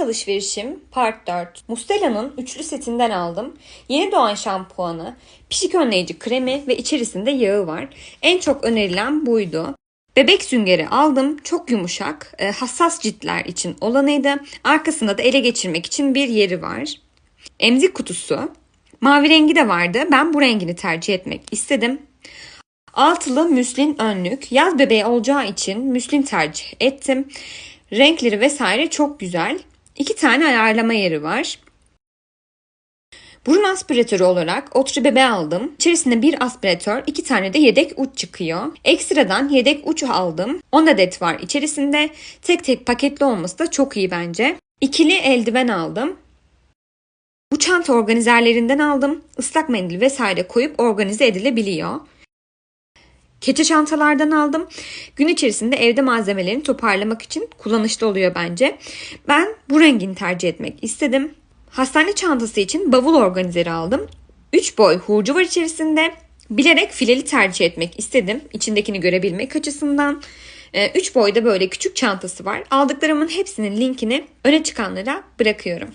Alışverişim Part 4. Mustela'nın üçlü setinden aldım. Yeni doğan şampuanı, pişik önleyici kremi ve içerisinde yağı var. En çok önerilen buydu. Bebek süngeri aldım. Çok yumuşak, e, hassas ciltler için olanıydı. Arkasında da ele geçirmek için bir yeri var. Emzik kutusu. Mavi rengi de vardı. Ben bu rengini tercih etmek istedim. Altılı müslin önlük. Yaz bebeği olacağı için müslin tercih ettim. Renkleri vesaire çok güzel. İki tane ayarlama yeri var. Burun aspiratörü olarak Otri Bebe aldım. İçerisinde bir aspiratör, iki tane de yedek uç çıkıyor. Ekstradan yedek uç aldım. 10 adet var içerisinde. Tek tek paketli olması da çok iyi bence. İkili eldiven aldım. Bu çanta organizerlerinden aldım. Islak mendil vesaire koyup organize edilebiliyor. Keçe çantalardan aldım. Gün içerisinde evde malzemelerini toparlamak için kullanışlı oluyor bence. Ben bu rengini tercih etmek istedim. Hastane çantası için bavul organizeri aldım. 3 boy hurcu var içerisinde. Bilerek fileli tercih etmek istedim. İçindekini görebilmek açısından. 3 boyda böyle küçük çantası var. Aldıklarımın hepsinin linkini öne çıkanlara bırakıyorum.